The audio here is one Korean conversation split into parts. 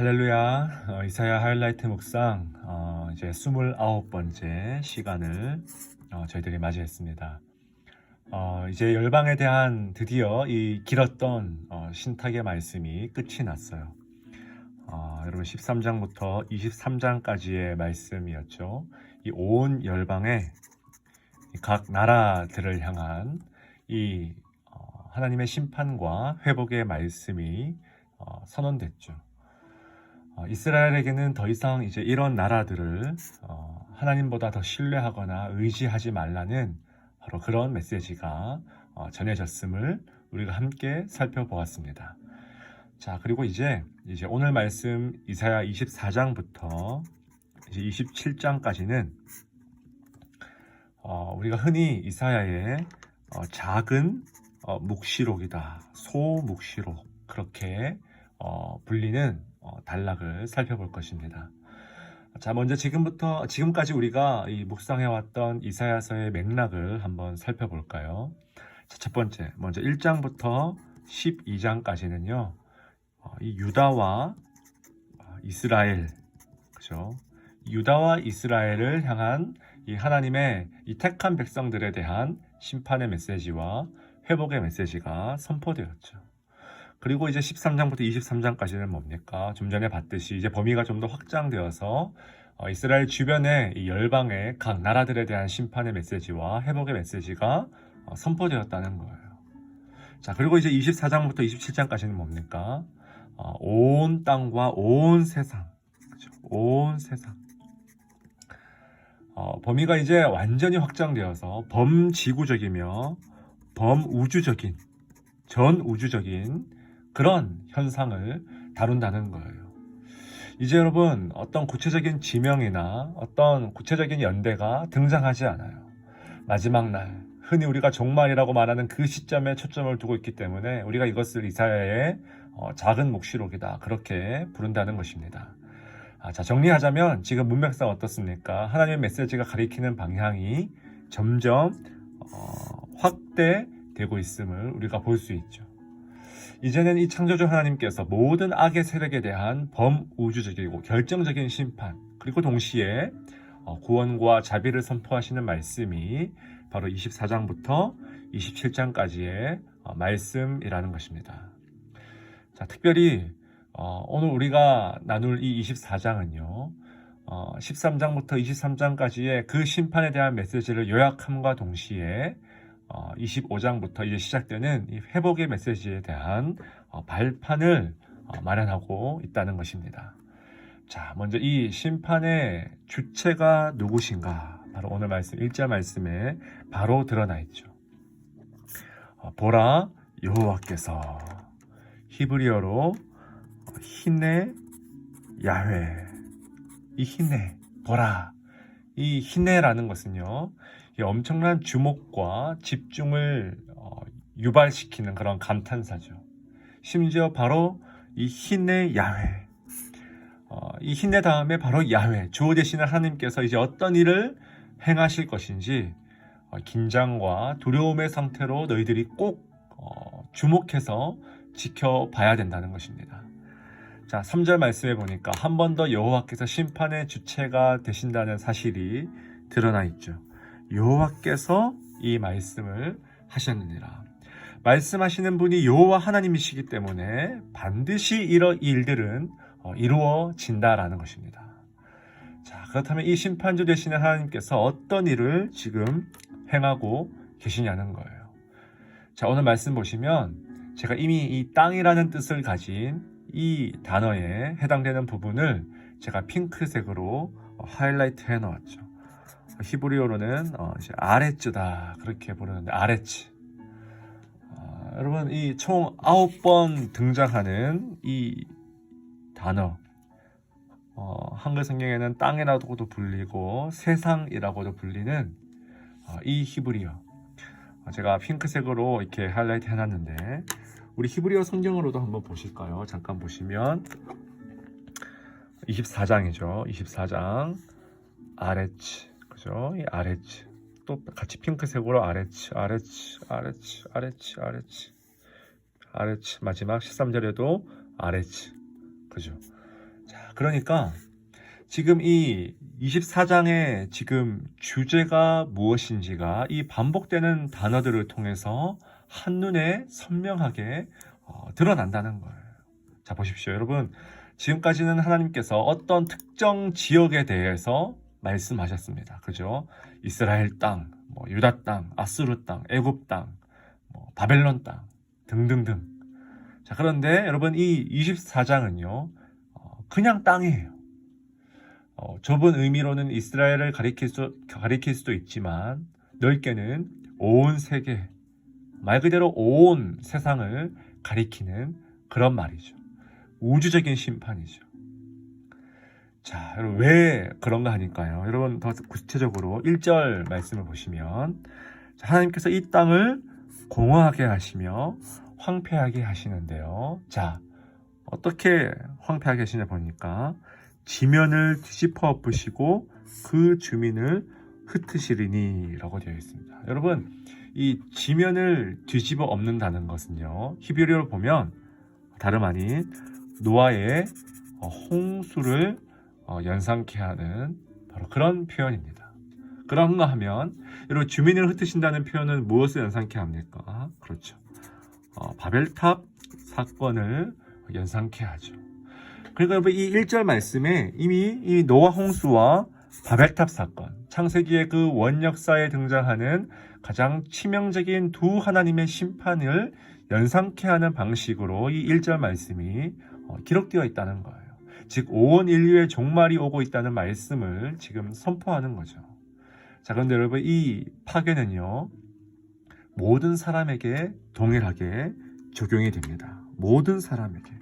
할렐루야 어, 이사야 하이라이트 묵상 어, 이제 29번째 시간을 어, 저희들이 맞이했습니다. 어, 이제 열방에 대한 드디어 이 길었던 어, 신탁의 말씀이 끝이 났어요. 어, 여러분 13장부터 23장까지의 말씀이었죠. 이 온 열방의 이각 나라들을 향한 이 어, 하나님의 심판과 회복의 말씀이 어, 선언됐죠. 어, 이스라엘에게는 더 이상 이제 이런 나라들을 어, 하나님보다 더 신뢰하거나 의지하지 말라는 바로 그런 메시지가 어, 전해졌음을 우리가 함께 살펴보았습니다. 자, 그리고 이제 이제 오늘 말씀 이사야 24장부터 이제 27장까지는 어, 우리가 흔히 이사야의 어, 작은 어, 묵시록이다, 소묵시록 그렇게 어, 불리는 어, 단락을 살펴볼 것입니다. 자, 먼저 지금부터 지금까지 우리가 이 묵상해 왔던 이사야서의 맥락을 한번 살펴볼까요? 자, 첫 번째, 먼저 1장부터 12장까지는요, 어, 이 유다와 어, 이스라엘, 그죠? 유다와 이스라엘을 향한 이 하나님의 이 택한 백성들에 대한 심판의 메시지와 회복의 메시지가 선포되었죠. 그리고 이제 13장부터 23장까지는 뭡니까? 좀 전에 봤듯이 이제 범위가 좀 더 확장되어서 어, 이스라엘 주변의 이 열방의 각 나라들에 대한 심판의 메시지와 회복의 메시지가 어, 선포되었다는 거예요. 자, 그리고 이제 24장부터 27장까지는 뭡니까? 어, 온 땅과 온 세상, 그죠? 온 세상. 어, 범위가 이제 완전히 확장되어서 범지구적이며 범우주적인, 전우주적인 그런 현상을 다룬다는 거예요. 이제 여러분 어떤 구체적인 지명이나 어떤 구체적인 연대가 등장하지 않아요. 마지막 날 흔히 우리가 종말이라고 말하는 그 시점에 초점을 두고 있기 때문에 우리가 이것을 이사야의 어, 작은 묵시록이다 그렇게 부른다는 것입니다. 아, 자 정리하자면 지금 문맥상 어떻습니까? 하나님의 메시지가 가리키는 방향이 점점 어, 확대되고 있음을 우리가 볼 수 있죠. 이제는 이 창조주 하나님께서 모든 악의 세력에 대한 범우주적이고 결정적인 심판 그리고 동시에 어, 구원과 자비를 선포하시는 말씀이 바로 24장부터 27장까지의 어, 말씀이라는 것입니다. 자, 특별히 어, 오늘 우리가 나눌 이 24장은요. 13장부터 23장까지의 그 심판에 대한 메시지를 요약함과 동시에 25장부터 이제 시작되는 이 회복의 메시지에 대한 어, 발판을 어, 마련하고 있다는 것입니다. 자, 먼저 이 심판의 주체가 누구신가? 바로 오늘 말씀 1절 말씀에 바로 드러나 있죠. 어, 보라 여호와께서 히브리어로 히네 야훼 이 히네 보라 이 히네라는 것은요 이 엄청난 주목과 집중을 어, 유발시키는 그런 감탄사죠. 심지어 바로 이 흰의 야훼, 어, 이 흰의 다음에 바로 야훼, 주어 되시는 하나님께서 이제 어떤 일을 행하실 것인지 어, 긴장과 두려움의 상태로 너희들이 꼭 어, 주목해서 지켜봐야 된다는 것입니다. 자, 3절 말씀에 보니까 한 번 더 여호와께서 심판의 주체가 되신다는 사실이 드러나 있죠. 여호와께서 이 말씀을 하셨느니라. 말씀하시는 분이 여호와 하나님이시기 때문에 반드시 이런 일들은 어, 이루어진다라는 것입니다. 자, 그렇다면 이 심판주 되시는 하나님께서 어떤 일을 지금 행하고 계시냐는 거예요. 자, 오늘 말씀 보시면 제가 이미 이 땅이라는 뜻을 가진 이 단어에 해당되는 부분을 제가 핑크색으로 하이라이트 해 놓았죠. 히브리어로는 어, 이제 아레츠다 그렇게 부르는데 아레츠. 어, 여러분 이 총 아홉 번 등장하는 이 단어 어, 한글 성경에는 땅이라고도 불리고 세상이라고도 불리는 어, 이 히브리어. 어, 제가 핑크색으로 이렇게 하이라이트 해놨는데 우리 히브리어 성경으로도 한번 보실까요? 잠깐 보시면 24장이죠. 24장 아레츠 그죠? 이 아레츠 또 같이 핑크색으로 아레츠 아레츠 아레츠 아레츠 아레츠 마지막 13절에도 아레츠 그죠? 자, 그러니까 지금 이 24장의 지금 주제가 무엇인지가 이 반복되는 단어들을 통해서 한눈에 선명하게 어, 드러난다는 거예요. 자, 보십시오. 여러분, 지금까지는 하나님께서 어떤 특정 지역에 대해서 말씀하셨습니다. 그죠? 이스라엘 땅, 뭐 유다 땅, 아수르 땅, 애굽 땅, 뭐 바벨론 땅 등등등. 자, 그런데 여러분 이 24장은요. 어, 그냥 땅이에요. 어, 좁은 의미로는 이스라엘을 가리킬, 수, 가리킬 수도 있지만 넓게는 온 세계, 말 그대로 온 세상을 가리키는 그런 말이죠. 우주적인 심판이죠. 자, 여러분 왜 그런가 하니까요. 여러분 더 구체적으로 1절 말씀을 보시면 자, 하나님께서 이 땅을 공허하게 하시며 황폐하게 하시는데요. 자, 어떻게 황폐하게 하시냐 보니까 지면을 뒤집어 엎으시고 그 주민을 흩으시리니라고 되어 있습니다. 여러분, 이 지면을 뒤집어 엎는다는 것은요. 히브리어로 보면 다름 아닌 노아의 어, 홍수를 어, 연상케 하는 바로 그런 표현입니다. 그런가 하면 여러분 주민을 흩으신다는 표현은 무엇을 연상케 합니까? 그렇죠. 어, 바벨탑 사건을 연상케 하죠. 그러니까 여러분 이 1절 말씀에 이미 이 노아 홍수와 바벨탑 사건, 창세기의 그 원역사에 등장하는 가장 치명적인 두 하나님의 심판을 연상케 하는 방식으로 이 1절 말씀이 어, 기록되어 있다는 거예요. 즉, 온 인류의 종말이 오고 있다는 말씀을 지금 선포하는 거죠. 자, 그런데 여러분, 이 파괴는요, 모든 사람에게 동일하게 적용이 됩니다. 모든 사람에게.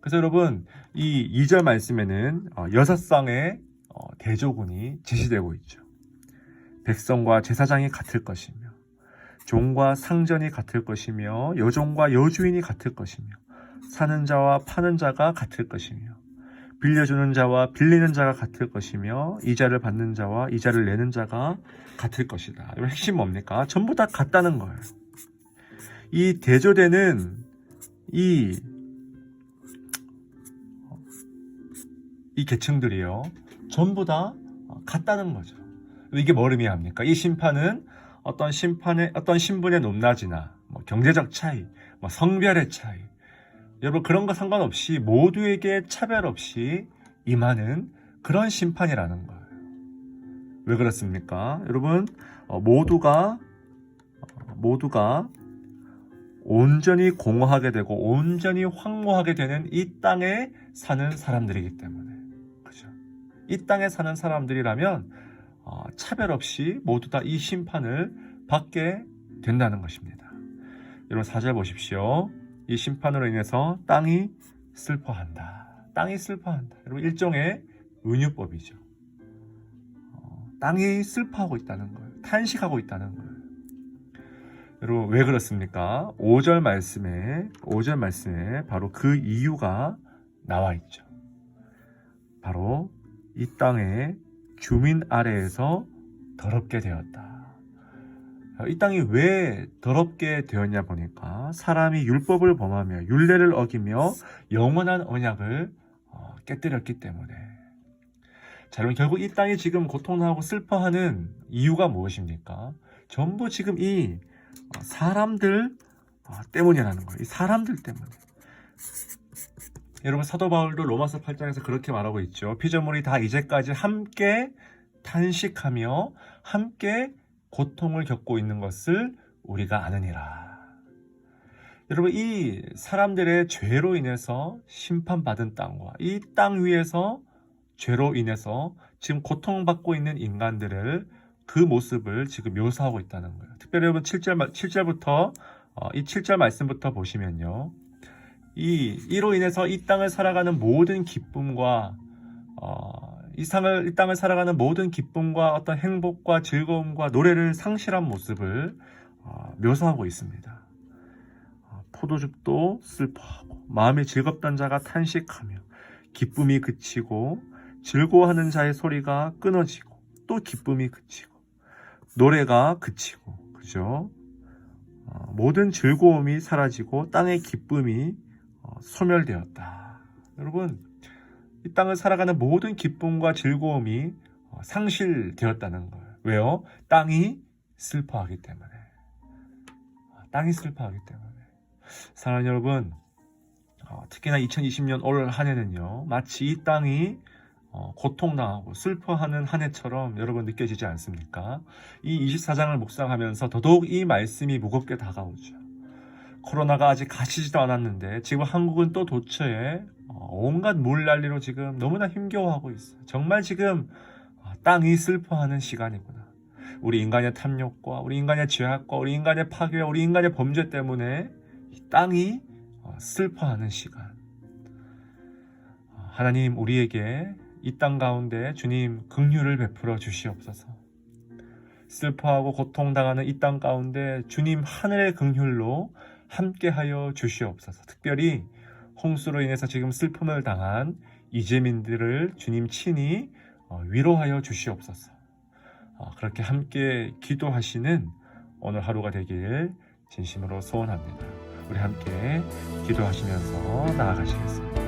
그래서 여러분, 이 2절 말씀에는 어, 여섯 쌍의 어, 대조군이 제시되고 있죠. 백성과 제사장이 같을 것이며, 종과 상전이 같을 것이며, 여종과 여주인이 같을 것이며, 사는 자와 파는 자가 같을 것이며, 빌려주는 자와 빌리는 자가 같을 것이며, 이자를 받는 자와 이자를 내는 자가 같을 것이다. 이 핵심 뭡니까? 전부 다 같다는 거예요. 이 대조되는 이, 이 계층들이요. 전부 다 같다는 거죠. 이게 뭘 의미합니까? 이 심판은 어떤 심판의, 어떤 신분의 높낮이나, 뭐 경제적 차이, 뭐 성별의 차이, 여러분 그런 거 상관없이 모두에게 차별 없이 임하는 그런 심판이라는 거예요. 왜 그렇습니까? 여러분 어, 모두가 어, 모두가 온전히 공허하게 되고 온전히 황무하게 되는 이 땅에 사는 사람들이기 때문에 그죠? 이 땅에 사는 사람들이라면 어, 차별 없이 모두 다 이 심판을 받게 된다는 것입니다. 여러분 사절 보십시오. 이 심판으로 인해서 땅이 슬퍼한다. 땅이 슬퍼한다. 여러분 일종의 은유법이죠. 어, 땅이 슬퍼하고 있다는 거예요. 탄식하고 있다는 거예요. 여러분 왜 그렇습니까? 5절 말씀에 5절 말씀에 바로 그 이유가 나와 있죠. 바로 이 땅의 주민 아래에서 더럽게 되었다. 이 땅이 왜 더럽게 되었냐 보니까 사람이 율법을 범하며 율례를 어기며 영원한 언약을 어, 깨뜨렸기 때문에 자 여러분 결국 이 땅이 지금 고통하고 슬퍼하는 이유가 무엇입니까? 전부 지금 이 어, 사람들 어, 때문이라는 거예요. 이 사람들 때문에. 여러분 사도 바울도 로마서 8장에서 그렇게 말하고 있죠. 피조물이 다 이제까지 함께 탄식하며 함께 고통을 겪고 있는 것을 우리가 아느니라. 여러분, 이 사람들의 죄로 인해서 심판받은 땅과 이 땅 위에서 죄로 인해서 지금 고통받고 있는 인간들을 그 모습을 지금 묘사하고 있다는 거예요. 특별히 여러분 7절, 7절부터, 어, 이 7절 말씀부터 보시면요. 이, 이로 인해서 이 땅을 살아가는 모든 기쁨과, 어, 이 땅을, 이 땅을 살아가는 모든 기쁨과 어떤 행복과 즐거움과 노래를 상실한 모습을 어, 묘사하고 있습니다. 어, 포도즙도 슬퍼하고 마음이 즐겁던 자가 탄식하며 기쁨이 그치고 즐거워하는 자의 소리가 끊어지고 또 기쁨이 그치고 노래가 그치고 그죠? 어, 모든 즐거움이 사라지고 땅의 기쁨이 어, 소멸되었다. 여러분 이 땅을 살아가는 모든 기쁨과 즐거움이 어, 상실되었다는 거예요. 왜요? 땅이 슬퍼하기 때문에. 아, 땅이 슬퍼하기 때문에. 사랑하는 여러분, 어, 특히나 2020년 올 한 해는요, 마치 이 땅이 어, 고통당하고 슬퍼하는 한 해처럼 여러분 느껴지지 않습니까? 이 24장을 묵상하면서 더더욱 이 말씀이 무겁게 다가오죠. 코로나가 아직 가시지도 않았는데 지금 한국은 또 도처에 어, 온갖 물난리로 지금 너무나 힘겨워하고 있어요. 정말 지금 어, 땅이 슬퍼하는 시간이구나. 우리 인간의 탐욕과 우리 인간의 죄악과 우리 인간의 파괴와 우리 인간의 범죄 때문에 이 땅이 어, 슬퍼하는 시간. 어, 하나님 우리에게 이 땅 가운데 주님 긍휼을 베풀어 주시옵소서. 슬퍼하고 고통당하는 이 땅 가운데 주님 하늘의 긍휼로 함께하여 주시옵소서. 특별히 홍수로 인해서 지금 슬픔을 당한 이재민들을 주님 친히 어, 위로하여 주시옵소서. 어, 그렇게 함께 기도하시는 오늘 하루가 되길 진심으로 소원합니다. 우리 함께 기도하시면서 나아가시겠습니다.